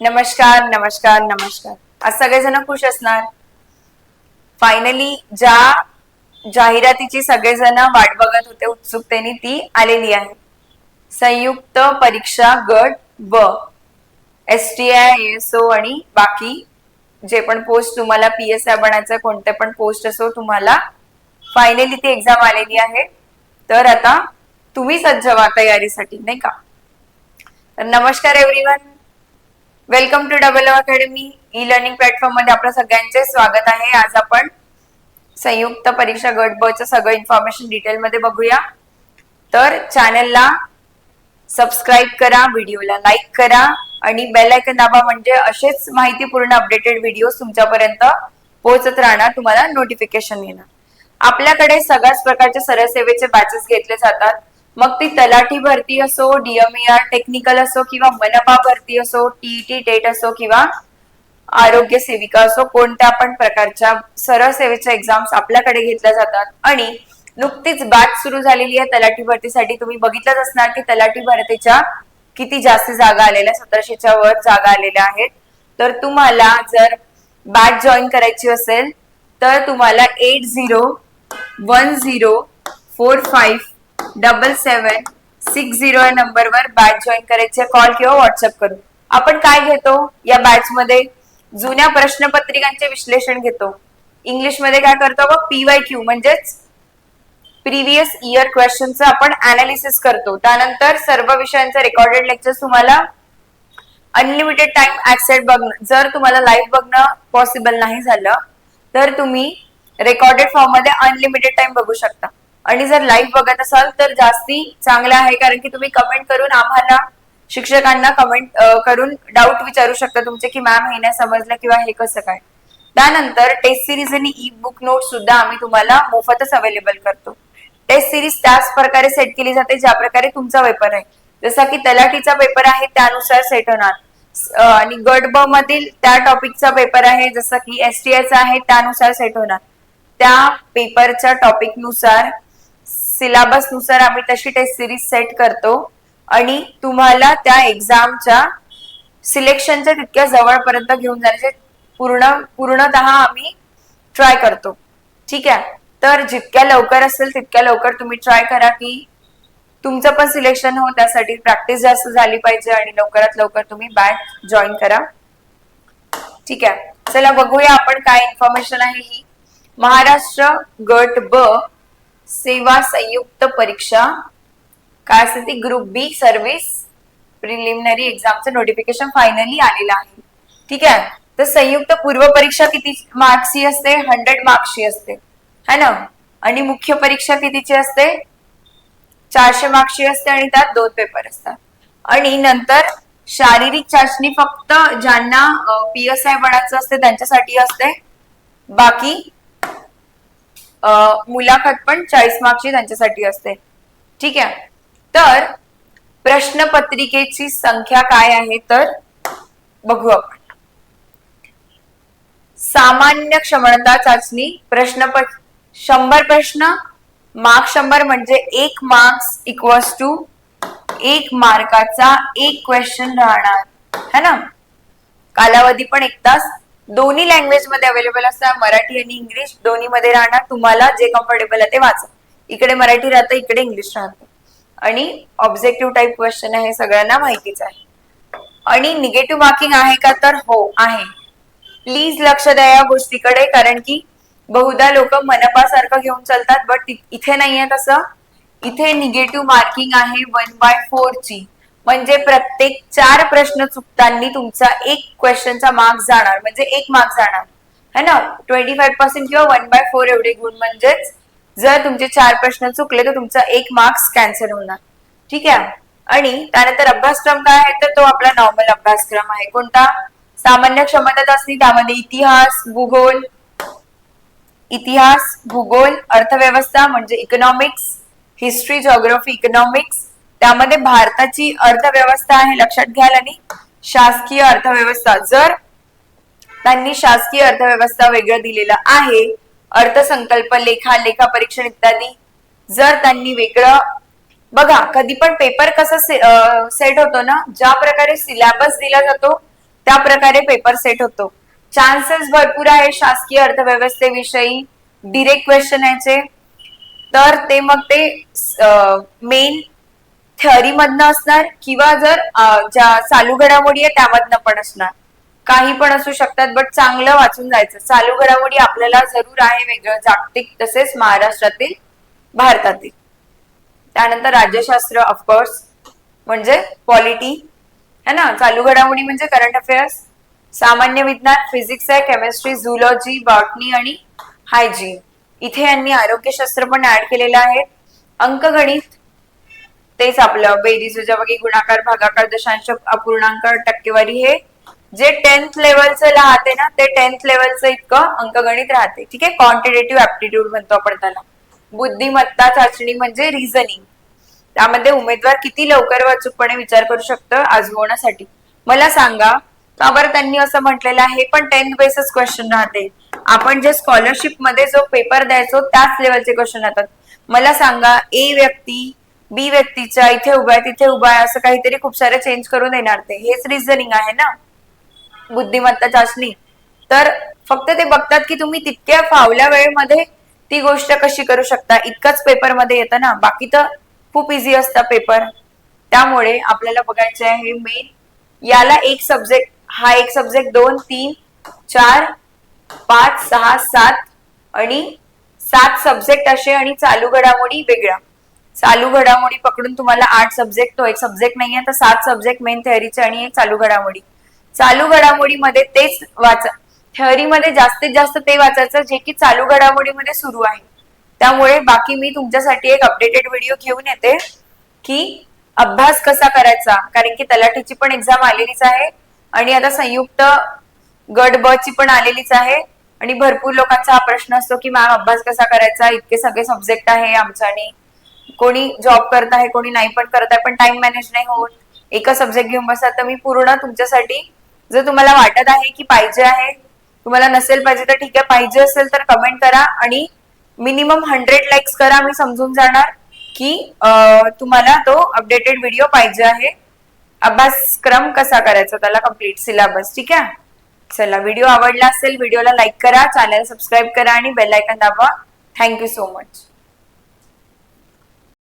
नमस्कार नमस्कार नमस्कार. आज सगळेजण खुश असणार? फायनली ज्या जाहिरातीची सगळेजण वाट बघत होते उत्सुकतेने ती आलेली आहे. संयुक्त परीक्षा गट व S T I S O आणि बाकी जे पण पोस्ट तुम्हाला पी एस आय बनायचं कोणते पण पोस्ट असो तुम्हाला फायनली ती एक्झाम आलेली आहे. तर आता तुम्ही सज्ज व्हा तयारीसाठी नाही का? तर नमस्कार everyone welcome to double academy e learning प्लॅटफॉर्ममध्ये आपलं सगळ्यांचे स्वागत आहे. आज आपण संयुक्त परीक्षा गट ब च सगळं इन्फॉर्मेशन डिटेल मध्ये बघूया. तर चॅनलला सबस्क्राईब करा व्हिडिओला लाईक करा आणि बेल आयकन दाबा म्हणजे असेच माहितीपूर्ण अपडेटेड व्हिडिओ तुमच्यापर्यंत पोहोचत राहणार तुम्हाला नोटिफिकेशन येणार. आपल्याकडे सगळ्याच प्रकारचे सरळ सेवेचे बॅचेस घेतले जातात. मग ती तलाठी भरती असो डीएमईआर टेक्निकल असो किंवा मनपा भरती असो टीईटी टेट असो किंवा आरोग्य सेविका असो कोणत्या पण प्रकारच्या सरळ सेवेच्या एक्झाम्स आपल्याकडे घेतल्या जातात. आणि नुकतीच बॅच सुरू झालेली आहे तलाठी भरतीसाठी. तुम्ही बघितलंच असणार की तलाठी भरतीच्या किती जास्त जागा आलेल्या सतराशेच्या वर जागा आलेल्या आहेत. तर तुम्हाला जर बॅच जॉईन करायची असेल तर तुम्हाला eight zero one zero four five double seven six zero या नंबरवर बॅच जॉईन करायचे कॉल किंवा व्हॉट्सअप करू आपण काय घेतो? या बॅच मध्ये जुन्या प्रश्नपत्रिकांचे विश्लेषण घेतो. इंग्लिशमध्ये काय करतो बघ पीवाय क्यू म्हणजेच प्रिव्हियस इयर क्वेश्चनचं आपण अनालिसिस करतो. त्यानंतर सर्व विषयांचे रेकॉर्डेड लेक्चर तुम्हाला अनलिमिटेड टाइम ऍक्सेट बघणं. जर तुम्हाला लाईव्ह बघणं पॉसिबल नाही झालं तर तुम्ही रेकॉर्डेड फॉर्ममध्ये अनलिमिटेड टाइम बघू शकता. आणि जर लाईव्ह बघत असाल तर जास्ती चांगलं आहे कारण की तुम्ही कमेंट करून आम्हाला शिक्षकांना कमेंट करून डाऊट विचारू शकता तुमचे की मॅम हे नाही समजलं किंवा हे कसं काय. त्यानंतर टेस्ट सिरीज आणि ई बुक नोट सुद्धा आम्ही तुम्हाला मोफतच अवेलेबल करतो. टेस्ट सिरीज त्याच प्रकारे सेट केली जाते ज्या प्रकारे तुमचा पेपर आहे. जसा की तलाठीचा पेपर आहे त्यानुसार सेट होणार. आणि गट ब मधील त्या टॉपिकचा पेपर आहे जसं की एस टी आहे त्यानुसार सेट होणार. त्या पेपरच्या टॉपिकनुसार सिलेबसनुसार आम्ही तशी टेस्ट सिरीज सेट करतो. आणि तुम्हाला त्या एक्झामच्या सिलेक्शनच्या तितक्या जवळपर्यंत घेऊन जाण्याचे पूर्ण पूर्णतः आम्ही ट्राय करतो. ठीक आहे? तर जितक्या लवकर असेल तितक्या लवकर तुम्ही ट्राय करा की तुमचं पण सिलेक्शन हो त्यासाठी प्रॅक्टिस जास्त झाली पाहिजे आणि लवकरात लवकर तुम्ही बॅच जॉईन करा. ठीक आहे? चला बघूया आपण काय इन्फॉर्मेशन आहे ही. महाराष्ट्र गट ब सेवा संयुक्त परीक्षा. काय असते ती? ग्रुप बी सर्व्हिस प्रिलिमिनरी एक्झामचं नोटिफिकेशन फायनली आलेलं आहे. ठीक आहे? तर संयुक्त पूर्व परीक्षा किती मार्क्सची असते? हंड्रेड मार्क्सची असते. है ना? आणि मुख्य परीक्षा कितीची असते? चारशे मार्क्सची असते आणि त्यात दोन पेपर असतात. आणि नंतर शारीरिक चाचणी फक्त ज्यांना पी एस आय बनायचं असते त्यांच्यासाठी असते. बाकी मुलाखत पण चाळीस मार्कची त्यांच्यासाठी असते. ठीक आहे? तर प्रश्नपत्रिकेची संख्या काय आहे? तर बघू आपण. सामान्य क्षमता चाचणी प्रश्नपट शंभर प्रश्न मार्क शंभर म्हणजे एक मार्क्स इक्वल्स टू एक मार्काचा एक क्वेश्चन राहणार. है ना? कालावधी पण एक तास दोन्ही लँग्वेजमध्ये अवेलेबल असतात मराठी आणि इंग्लिश दोन्ही मध्ये राहणार. तुम्हाला जे कम्फर्टेबल आहे ते वाचा. इकडे मराठी राहतं इकडे इंग्लिश राहतं. आणि ऑब्जेक्टिव्ह टाईप क्वेश्चन आहे हे सगळ्यांना माहितीच आहे. आणि निगेटिव्ह मार्किंग आहे का? तर हो आहे. प्लीज लक्ष द्या या गोष्टीकडे कारण की बहुधा लोक मनपासारखं घेऊन चालतात बट इथे नाहीये तसं. इथे निगेटिव्ह मार्किंग आहे वन बाय फोर ची. म्हणजे प्रत्येक चार प्रश्न चुकताना तुमचा एक क्वेश्चनचा मार्क जाणार. म्हणजे एक मार्क जाणार. है ना? ट्वेंटी फाईव्ह पर्सेंट किंवा वन बाय फोर एवढे गुण म्हणजेच जर तुमचे चार प्रश्न चुकले तर तुमचा एक मार्क्स कॅन्सल होणार. ठीक आहे? आणि त्यानंतर अभ्यासक्रम काय आहे? तर तो आपला नॉर्मल अभ्यासक्रम आहे. कोणता? सामान्य क्षमता चाचणी त्यामध्ये इतिहास भूगोल इतिहास भूगोल अर्थव्यवस्था म्हणजे इकॉनॉमिक्स हिस्ट्री जॉग्रफी इकॉनॉमिक्स त्यामध्ये भारताची अर्थव्यवस्था आहे लक्षात घ्याल आणि शासकीय अर्थव्यवस्था. जर त्यांनी शासकीय अर्थव्यवस्था वेगळं दिलेलं आहे अर्थसंकल्प लेखा लेखा परीक्षण इत्यादी जर त्यांनी वेगळं बघा कधी पण पेपर कसा सेट होतो ना ज्या प्रकारे सिलेबस दिला जातो त्या प्रकारे पेपर सेट होतो. चान्सेस भरपूर आहे शासकीय अर्थव्यवस्थेविषयी डिरेक्ट क्वेश्चन यायचे. तर ते मग ते मेन थेअरी मधनं असणार किंवा जर ज्या चालू घडामोडी आहे त्यामधनं पण असणार. काही पण असू शकतात बट चांगलं वाचून जायचं. चालू घडामोडी आपल्याला जरूर आहे वेगळं जागतिक तसेच महाराष्ट्रातील भारतातील. त्यानंतर राज्यशास्त्र ऑफकोर्स म्हणजे पॉलिटी है ना? चालू घडामोडी म्हणजे करंट अफेअर्स सामान्य विज्ञान फिजिक्स आहे केमिस्ट्री झुलॉजी बॉटनी आणि हायजीन इथे यांनी आरोग्यशास्त्र पण ऍड केलेलं आहे. अंकगणित तेच आपलं बेरीज वजाबाकी गुणाकार भागाकार दशांश अपूर्णांक टक्केवारी हे जे टेन्थ लेवलचं राहते ना ते टेन्थ लेवलचं इतकं अंकगणित राहते. ठीक आहे? क्वांटिटेटिव्ह ऍप्टिट्यूड म्हणतो आपण त्याला. बुद्धिमत्ता चाचणी म्हणजे रिझनिंग त्यामध्ये उमेदवार किती लवकर व अचूकपणे विचार करू शकतं आजवण्यासाठी मला सांगा का बरं त्यांनी असं म्हटलेलं आहे? पण टेन्थ बेसच क्वेश्चन राहते. आपण जे स्कॉलरशिपमध्ये जो पेपर द्यायचो त्याच लेवलचे क्वेश्चन राहतात. मला सांगा ए व्यक्ती बी व्यक्तीच्या इथे उभा आहे तिथे उभा आहे असं काहीतरी खूप सारे चेंज करून येणार ते. हेच रिझनिंग आहे ना? बुद्धिमत्ता चाचणी. तर फक्त ते बघतात की तुम्ही तितक्या फावल्या वेळेमध्ये ती गोष्ट कशी करू शकता. इतकंच पेपरमध्ये येतं ना. बाकी तर खूप इझी असतं पेपर त्यामुळे आपल्याला बघायचे आहे मेन याला एक सब्जेक्ट हा एक सब्जेक्ट दोन तीन चार पाच सहा सात आणि सात सब्जेक्ट असे आणि चालू घडामोडी वेगळ्या. चालू घडामोडी पकडून तुम्हाला आठ सब्जेक्ट तो एक सब्जेक्ट नाहीये तर सात सब्जेक्ट मेन थेअरीचे आणि एक चालू घडामोडी. चालू घडामोडीमध्ये तेच वाचा थेअरीमध्ये जास्तीत जास्त ते वाचायचं जे की चालू घडामोडीमध्ये सुरू आहे. त्यामुळे बाकी मी तुमच्यासाठी एक अपडेटेड व्हिडिओ घेऊन येते की अभ्यास कसा करायचा कारण की तलाठीची पण एक्झाम आलेलीच आहे आणि आता संयुक्त गट ब ची पण आलेलीच आहे आणि भरपूर लोकांचा हा प्रश्न असतो की मॅम अभ्यास कसा करायचा? इतके सगळे सब्जेक्ट आहे आमच्याने कोणी जॉब करत आहे कोणी नाही पण करत आहे पण टाइम मॅनेज नाही होत. एका सब्जेक्ट घेऊन बसा तर मी पूर्ण तुमच्यासाठी जर तुम्हाला वाटत आहे की पाहिजे आहे तुम्हाला नसेल पाहिजे तर ठीक आहे पाहिजे असेल तर कमेंट करा आणि मिनिमम हंड्रेड लाईक्स करा मी समजून जाणार की तुम्हाला तो अपडेटेड व्हिडिओ पाहिजे आहे. अभ्यासक्रम कसा करायचा त्याला कंप्लीट सिलेबस ठीक आहे? चला व्हिडिओ आवडला असेल व्हिडिओला लाईक करा चॅनल सबस्क्राईब करा आणि बेल आयकन दाबा. Thank you so much